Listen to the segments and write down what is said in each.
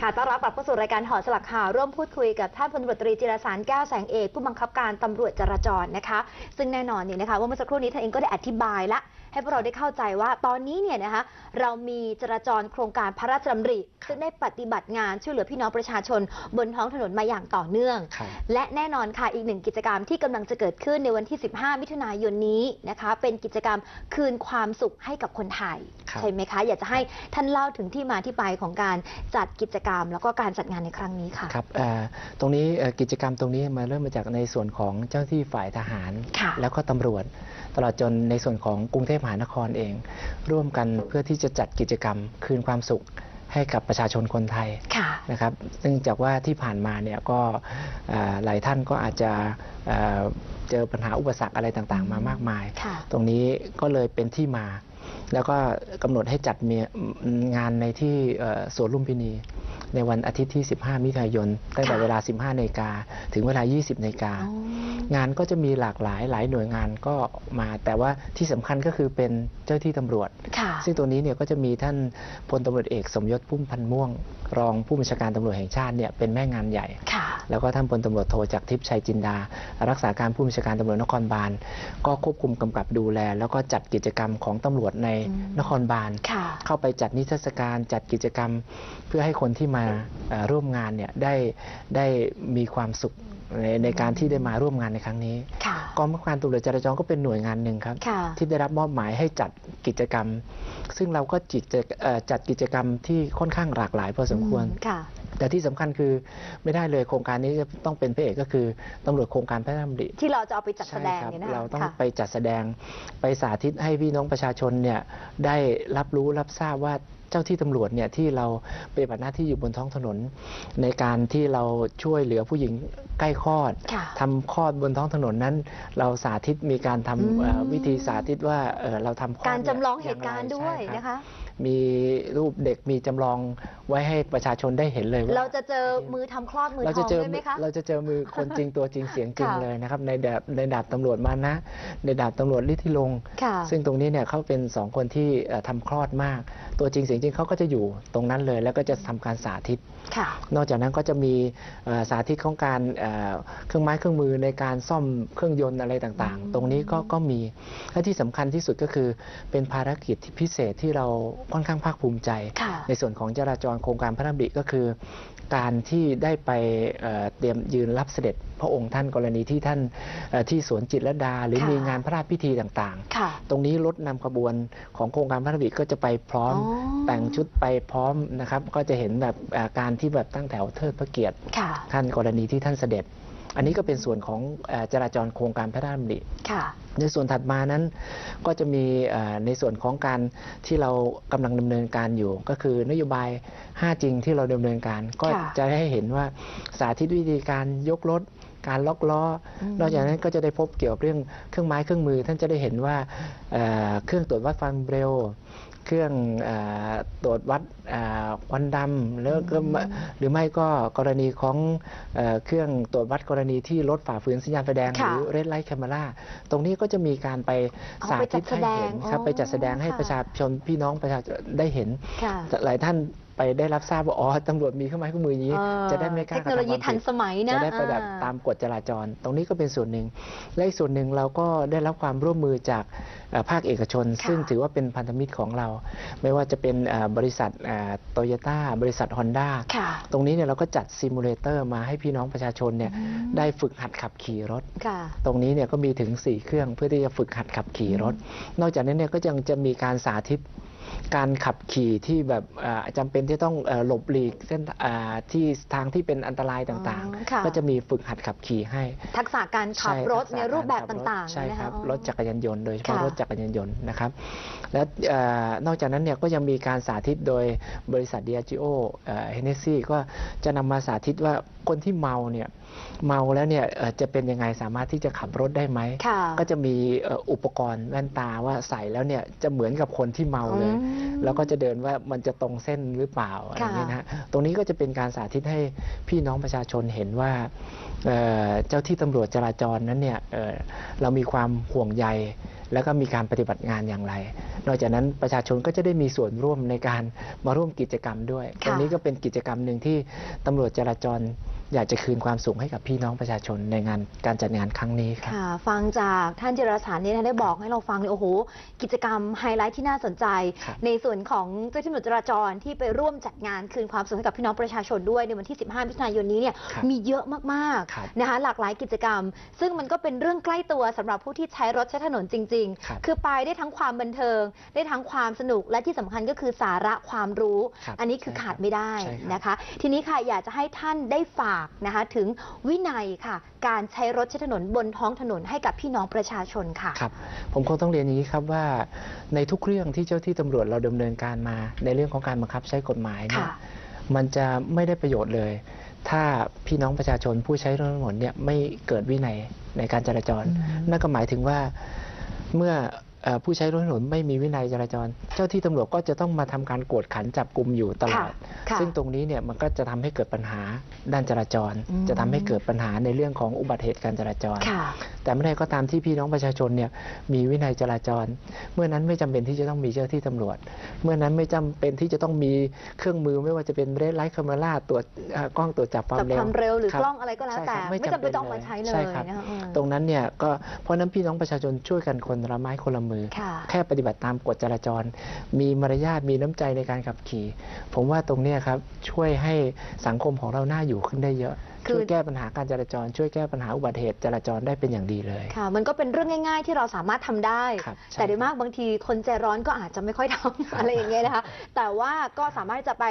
ค่ะต้อนรับกลับเข้าสู่รายการหอสลักข่าวร่วมพูดคุยกับท่านพลตำรวจตรีจิรสารแก้วแสงเอกผู้บังคับการตำรวจจราจรนะคะ ซึ่งแน่นอนเนี่ยนะคะว่าเมื่อสักครู่นี้ท่านเองก็ได้อธิบายละ ให้พวกเราได้เข้าใจว่าตอนนี้เนี่ยนะคะเรามีจราจรโครงการพระราชดำริซึ่งได้ปฏิบัติงานช่วยเหลือพี่น้องประชาชน บนท้องถนนมาอย่างต่อเนื่องครับและแน่นอนค่ะอีกหนึ่งกิจกรรมที่กำลังจะเกิดขึ้นในวันที่ 15 มิถุนายนนี้นะคะ เป็นกิจกรรมคืนความสุขให้กับคนไทยครับใช่ไหมคะ อยากจะให้ท่านเล่าถึงที่มาที่ไปของการจัดกิจกรรม แล้วก็การจัดงานในครั้งนี้ค่ะครับเอ่อตรงนี้เอ่อกิจกรรมตรงนี้มาเริ่มมาจากในส่วนของเจ้าหน้าที่ฝ่ายทหารค่ะแล้วก็ตำรวจ ตลอดจนในส่วนของกรุงเทพมหานครเอง ร่วมกันเพื่อที่จะจัดกิจกรรมคืนความสุขให้กับประชาชนคนไทยค่ะนะครับซึ่งจากว่าที่ผ่านมาเนี่ยก็เอ่อหลายท่านก็อาจจะเอ่อเจอปัญหาอุปสรรคอะไรต่างๆ มามากมายค่ะตรงนี้ก็เลยเป็นที่มา แล้วก็กำหนดให้จัดมีงานในที่เอ่อสวนลุมพินี ในวันอาทิตย์ที่ 15 มิถุนายน ตั้งแต่ค่ะเวลา 15นาฬิกาถึงเวลา 20นาฬิกาอ๋องานก็จะมีหลากหลายหลายหน่วยงานก็มา แต่ว่าที่สำคัญก็คือเป็นเจ้าที่ตำรวจค่ะซึ่งตัวนี้เนี่ยก็จะมีท่านพลตำรวจเอกสมยศพุ่มพันธ์ม่วง รองผู้บัญชาการตำรวจแห่งชาติเนี่ยเป็นแม่งานใหญ่ค่ะแล้วก็ท่านพลตำรวจโทจากทิพย์ชัยจินดา รักษาการผู้บัญชาการตำรวจนครบาลก็ควบคุมกำกับดูแล แล้วก็จัดกิจกรรมของตำรวจในอืมนครบาลค่ะเข้าไปจัดนิทรรศการจัดกิจกรรมเพื่อให้คนที่มาเอ่อร่วมงานเนี่ยได้ได้มีความสุขในในการที่ได้มาร่วมงานในครั้งนี้ค่ะ กองบังคับการตำรวจจราจรก็เป็นหน่วยงานหนึ่งครับค่ะที่ได้รับมอบหมายให้จัดกิจกรรม ซึ่งเราก็จิตจะเอ่อจัดกิจกรรมที่ค่อนข้างหลากหลายพอสมควรอืค่ะแต่ที่สำคัญคือไม่ได้เลยโครงการนี้จะต้องเป็นพระเอกก็คือตำรวจโครงการพระราชดำริที่เราจะเอาไปจัดแสดงใช่ครับเนี่ยนะคะเราต้องค่ะไปจัดแสดงไปสาธิตให้พี่น้องประชาชนเนี่ยได้รับรู้รับทราบว่า เจ้าที่ตำรวจเนี่ยที่เราปฏิบัติหน้าที่อยู่บนท้องถนน ในการที่เราช่วยเหลือผู้หญิงใกล้คลอดค่ะทำคลอดบนท้องถนนนั้น เราสาธิตมีการทำอืมเอ่อวิธีสาธิตว่าเอ่อเราทำคลอดการจำลองนี่เหตุการณ์ด้วยอางไรใช่รับนะคะ มีรูปเด็กมีจำลองไว้ให้ประชาชนได้เห็นเลยว่า เราจะเจอมือทำคลอดมือเราทจะองเจอด้วยไหมคะ เราจะเจอมือคนจริงตัวจริงเสียงจริงค่ะเลยนะครับ ในดาบในดาบตำรวจมานะ ในดาบตำรวจฤทธิลงค์ค่ะซึ่งตรงนี้เนี่ยเขาเป็นสองคนที่เอ่อทำคลอดมาก ตัวจริงเสียงจริงเขาก็จะอยู่ตรงนั้นเลย แล้วก็จะทำการสาธิต ค่ะ นอกจากนั้นก็จะมีเอ่อสาธิตของการเอ่อเครื่องไม้เครื่องมือในการซ่อมเครื่องยนต์อะไรต่างอืมๆตรงนี้ก็ก็มีและที่สำคัญที่สุดก็คือเป็นภารกิจที่พิเศษที่เราค่อนข้างภาคภูมิใจค่ะในส่วนของจราจรโครงการพระดำริก็คือ การที่ได้ไปเอ่อเตรียมยืนรับเสด็จพระองค์ท่านกรณีที่ท่านเอ่อที่สวนจิตรลดา หรือค่ะมีงานพระราชพิธีต่างค่ะๆตรงนี้รถนำขบวนของโครงการพระดำริก็จะไปพร้อมอ๋อแต่งชุดไปพร้อมนะครับ ก็จะเห็นแบบเอ่อการที่แบบตั้งแถวเทิดพระเกียรติค่ะท่านกรณีที่ท่านเสด็จ อันนี้ก็เป็นส่วนของเอ่อจราจรโครงการพระราชดำริค่ะในส่วนถัดมานั้นก็จะมีเอ่อในส่วนของการที่เรากำลังดำเนินการอยู่ ก็คือนโยบาย 5 จริงที่เราดำเนินการ ก็ค่ะจะได้เห็นว่าสาธิตวิธีการยกรถการล็อกล้ออมนอกจากนั้นก็จะได้พบเกี่ยวกับเรื่องเครื่องไม้เครื่องมือ ท่านจะได้เห็นว่าเอ่อเครื่องตรวจวัดความเร็ว เครื่องเออตรวจวัดเอ่อควันดำแล้วก็มาหรือไม่ก็กรณีของเออเครื่องตรวจวัดกรณีที่รถฝ่าฝืนสัญญาณไฟแดงหค่ะรือเรดไลท์แคม e ราตรงนี้ก็จะมีการไปเอาสาไปจัธิดตแสให้ดงเห็นครับอ๋อไปจัดแสดงให้ค่ะประชาชนพี่น้องประชาชนได้เห็นค่ะหลายท่าน ไปได้รับทราบว่าอ๋อตำรวจมีเครื่องไม้เครื่องมืออย่างนี้เออจะได้ไม่กล้าเทคโนโลยีกระทำความทันผิดสมัยนะจะได้ปฏิบัติอ่ตามกฎจราจร ตรงนี้ก็เป็นส่วนหนึ่งและอีกส่วนหนึ่งเราก็ได้รับความร่วมมือจากเอ่อภาคเอกชนค่ะซึ่งถือว่าเป็นพันธมิตรของเรา ไม่ว่าจะเป็นเอ่อบริษัทโตโยต้าบริษัทฮอนด้าค่ะตรงนี้เนี่ยเราก็จัดซิมูเลเตอร์มาให้พี่น้องประชาชนเนี่ยอืมได้ฝึกหัดขับขี่รถค่ะตรงนี้เนี่ยก็มีถึง 4 เครื่องเพื่อที่จะฝึกหัดขับขี่รถ นอกจากนั้นเนี่ยก็ยังจะมีการสาธิต การขับขี่ที่แบบเอ่อจำเป็นที่ต้องเอ่อหลบหลีกเส้นอ่าที่ทางที่เป็นอันตรายต่างอ๋อค่ะๆก็จะมีฝึกหัดขับขี่ให้ ทักษะการขับใช่รถทักษะในรูปแบบกขัต่างๆใช่นะคคะรับอ๋อรถจักรยานยนต์โดยเฉพาะค่ะรถจักรยานยนต์นะครับแล้วเอ่อนอกจากนั้นเนี่ยก็ยังมีการสาธิตโดยบริษัท Diageo เฮนเนซี่ก็จะนำมาสาธิตว่าคนที่เมาเนี่ย เมาแล้วเนี่ยเอ่อจะเป็นยังไงสามารถที่จะขับรถได้ไหมค่ะก็จะมีเอ่ออุปกรณ์แว่นตาว่าใส่แล้วเนี่ยจะเหมือนกับคนที่เมาเลยอืมแล้วก็จะเดินว่ามันจะตรงเส้นหรือเปล่าอะไรอย่างนี้นะฮะตรงนี้ก็จะเป็นการสาธิตให้พี่น้องประชาชนเห็นว่าเอ่อเจ้าที่ตำรวจจราจรนั้นเนี่ยเอ่อเรามีความห่วงใยแล้วก็มีการปฏิบัติงานอย่างไร นอกจากนั้นประชาชนก็จะได้มีส่วนร่วมในการมาร่วมกิจกรรมด้วยค่ะตรงนี้ก็เป็นกิจกรรมหนึ่งที่ตำรวจจราจร อยากจะคืนความสุขให้กับพี่น้องประชาชนในงานการจัดงานครั้งนี้ครับค่ะ ฟังจากท่านจิรสารเนี่ยท่านได้บอกให้เราฟังเลยโอ้โห กิจกรรมไฮไลท์ที่น่าสนใจครับในส่วนของเจ้าหน้าที่ตำรวจจราจรที่ไปร่วมจัดงานคืนความสุขให้กับพี่น้องประชาชนด้วยในวันที่ 15 มิถุนายนนี้เนี่ยครับมีเยอะมากครับๆนะคะหลากหลายกิจกรรม ซึ่งมันก็เป็นเรื่องใกล้ตัวสำหรับผู้ที่ใช้รถใช้ถนนจริงครับๆคือไปได้ทั้งความบันเทิง ได้ทั้งความสนุกและที่สำคัญก็คือสาระความรู้ครับอันนี้คือใช่ครับขาดไม่ได้ใช่ครับนะคะ ทีนี้ค่ะอยากจะให้ท่านได้ฝากนะคะถึงวินัยค่ะ การใช้รถใช้ถนนบนท้องถนนให้กับพี่น้องประชาชนค่ะครับผมคงต้องเรียนอย่างนี้ครับว่าในทุกเรื่องที่เจ้าที่ตำรวจเราดำเนินการมา ในเรื่องของการบังคับใช้กฎหมายเนี่ยค่ะมันจะไม่ได้ประโยชน์เลย ถ้าพี่น้องประชาชนผู้ใช้รถถนนเนี่ยไม่เกิดวินัยในการจราจรอืมนั่นก็หมายถึงว่าเมื่อเอ่อ ผู้ใช้รถถนนไม่มีวินัยจราจร เจ้าที่ตำรวจก็จะต้องมาทำการกวดขันจับกลุ่มอยู่ตลอดค่ะซึ่งตรงนี้เนี่ยมันก็จะทำให้เกิดปัญหาด้านจราจรอืมจะทำให้เกิดปัญหาในเรื่องของอุบัติเหตุการจราจรค่ะแต่เมื่อใดก็ตามที่พี่น้องประชาชนเนี่ยมีวินัยจราจร เมื่อนั้นไม่จำเป็นที่จะต้องมีเจ้าที่ตำรวจ เมื่อนั้นไม่จำเป็นที่จะต้องมีเครื่องมือไม่ว่าจะเป็นเรดไลท์คามราตรวจเอ่อกล้องตรวจจับความจับเร็คววามเร็วหรือครับกล้องอะไรก็แล้วใช่แต่ครับไม่จำเป็นต้องลมาใช้เลใช่ยครับนะคะอืมตรงนั้นเนี่ยก็เพราะฉะนั้นพี่น้องประชาชนช่วยกันคนละไม้คนละมือค่ะแค่ปฏิบัติตามกฎจราจร มีมารยาทมีน้ำใจในการขับขี่ ผมว่าตรงเนี้ยครับช่วยให้สังคมของเราน่าอยู่ขึ้นได้เยอะคือ ช่วยแก้ปัญหาการจราจร ช่วยแก้ปัญหาอุบัติเหตุจราจรได้เป็นอย่างดีเลยค่ะ มันก็เป็นเรื่องง่าย ๆ ที่เราสามารถทำได้ครับใช่แต่โดยมากบางทีคนใจร้อนก็อาจจะไม่ค่อยทำอะไรอย่างเงี้ยนะคะ แต่ว่าก็สามารถจะไป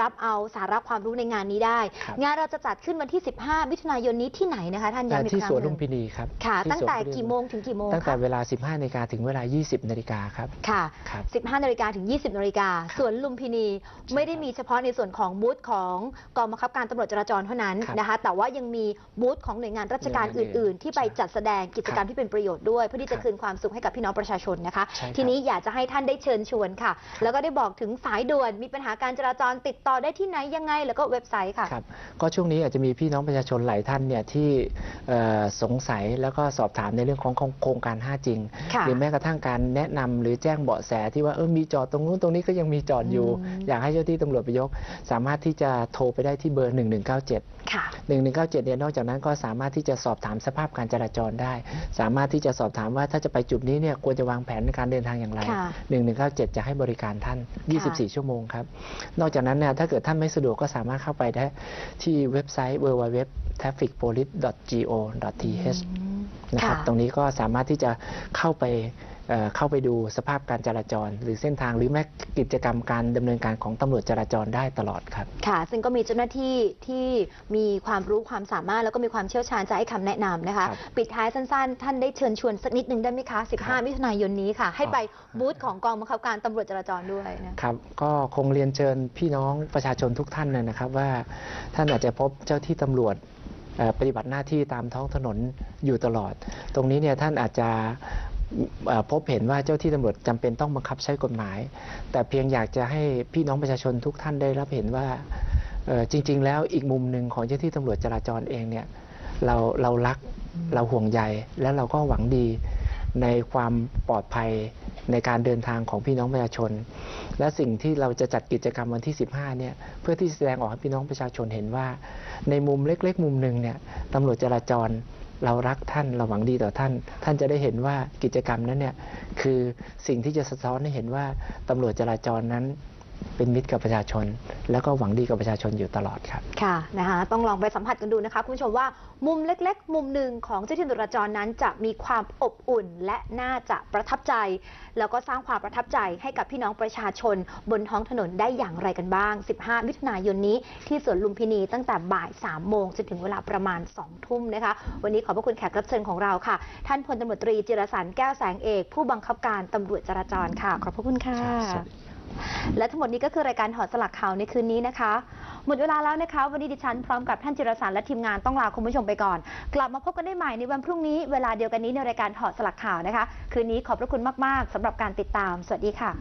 รับเอาสาระความรู้ในงานนี้ได้ครับงานเราจะจัดขึ้นวันที่ 15 มิถุนายนนี้ที่ไหนนะคะท่านย้ำอีกที่ครั้สงวนหลุนึ่มงพินีครับค่ะที่ตั้งแต่สวนลุกี่โมงถึงกี่โมงตั้งแต่คะเวลา 15นาฬิกาถึงเวลา 20นาฬิกาครับค่ะครับ15นาฬิกาถึง 20นาฬิกาสวนลุมพินีไม่ได้มีเฉพาะในส่วนของบูธของกองบังคับการตำรวจจราจรเท่านั้นครับนะคะแต่ว่ายังมีบูธของหน่วยงานราชการหน่วยงานอื่อื่นนๆ ที่ไปใช่จัดแสดงกิจกรรมครับที่เป็นประโยชน์ด้วย เพื่อที่จะครับคืนความสุขให้กับพี่น้องประชาชนนะคะใช่ครับทีนี้อยากจะให้ท่านได้เชิญชวนค่ะ แล้วก็ได้บอกถึงสายด่วนมีปัญหาการจราจรติดต่อได้ที่ไหนยังไง แล้วก็เว็บไซต์ค่ะครับก็ช่วงนี้อาจจะมีพี่น้องประชาชนหลายท่านเนี่ยที่เอ่อสงสัยแล้วก็สอบถามในเรื่องของโครงการ 5 จริงค่ะหรือแม้กระทั่งการแนะนำหรือแจ้งเบาะแสที่ว่าเออมีจอดตรงนู้นตรงนี้ก็ยังมีจอดอยู่อืมอยากให้เจ้าที่ตำรวจไปยก สามารถที่จะโทรไปได้ที่เบอร์ 1197ค่ะ1197เนี่ยนอกจากนั้นก็สามารถที่จะสอบถามสภาพการจราจรได้ สามารถที่จะสอบถามว่าถ้าจะไปจุดนี้เนี่ยควรจะวางแผนในการเดินทางอย่างไรค่ะ1197 จะให้บริการท่าน 24 ชั่วโมงครับ นอกจากนั้นเนี่ยถ้าเกิดท่านไม่สะดวกก็สามารถเข้าไปได้ที่เว็บไซต์ www.trafficpolice.go.th นะครับค่ะตรงนี้ก็สามารถที่จะเข้าไปเอ่อเข้าไปดูสภาพการจราจร หรือเส้นทางหรือแม้กิจกรรมการดำเนินการของตำรวจจราจรได้ตลอดครับ ค่ะ ซึ่งก็มีเจ้าหน้าที่ที่มีความรู้ความสามารถแล้วก็มีความเชี่ยวชาญจะให้คำแนะนำนะคะครับปิดท้ายสั้นๆ ท่านได้เชิญชวนสักนิดนึงได้ไหมคะ 15 มิถุนายนนี้ค่ะ ให้ไปบูธของกองบังคับการตำรวจจราจรด้วยนะครับก็คงเรียนเชิญพี่น้องประชาชนทุกท่านนะนะครับว่าท่านอาจจะพบเจ้าที่ตำรวจเอ่อปฏิบัติหน้าที่ตามท้องถนนอยู่ตลอด ตรงนี้เนี่ยท่านอาจจะเอ่อ พบเห็นว่าเจ้าที่ตำรวจจำเป็นต้องบังคับใช้กฎหมาย แต่เพียงอยากจะให้พี่น้องประชาชนทุกท่านได้รับเห็นว่าจริง ๆ แล้วอีกมุมหนึ่งของเจ้าที่ตำรวจจราจรเองเนี่ยเราเรารักเราห่วงใยและเราก็หวังดีในความปลอดภัยในการเดินทางของพี่น้องประชาชน และสิ่งที่เราจะจัดกิจกรรมวันที่ 15 เนี่ยเพื่อที่แสดงออกให้พี่น้องประชาชนเห็นว่า ในมุมเล็ก ๆ มุมหนึ่งเนี่ยตำรวจจราจร เรารักท่านเราหวังดีต่อท่าน ท่านจะได้เห็นว่ากิจกรรมนั้นเนี่ยคือสิ่งที่จะสะท้อนให้เห็นว่าตำรวจจราจรนั้น เป็นมิตรกับประชาชน แล้วก็หวังดีกับประชาชนอยู่ตลอดครับ ค่ะนะคะต้องลองไปสัมผัสกันดูนะคะ คุณผู้ชมว่ามุมเล็ก ๆ มุมหนึ่งของเจ้าที่ตำรวจจราจรนั้น จะมีความอบอุ่นและน่าจะประทับใจ แล้วก็สร้างความประทับใจให้กับพี่น้องประชาชน บนท้องถนนได้อย่างไรกันบ้าง 15 มิถุนายนนี้ที่สวนลุมพินีตั้งแต่บ่าย 3 โมงจนถึงเวลาประมาณ 2 ทุ่มนะคะ วันนี้ขอบพระคุณแขกรับเชิญของเราค่ะ ท่านพลตำรวจตรีจิรสันแก้วแสงเอก ผู้บังคับการตำรวจจราจรค่ะ ขอบพระคุณค่ะสวัสดี และทั้งหมดนี้ก็คือรายการถอดสลักข่าวในคืนนี้นะคะ หมดเวลาแล้วนะคะ วันนี้ดิฉันพร้อมกับท่านจิรสารและทีมงานต้องลาคุณผู้ชมไปก่อน กลับมาพบกันได้ใหม่ในวันพรุ่งนี้เวลาเดียวกันนี้ในรายการถอดสลักข่าวนะคะ คืนนี้ขอบพระคุณมาก ๆสำหรับการติดตาม สวัสดีค่ะ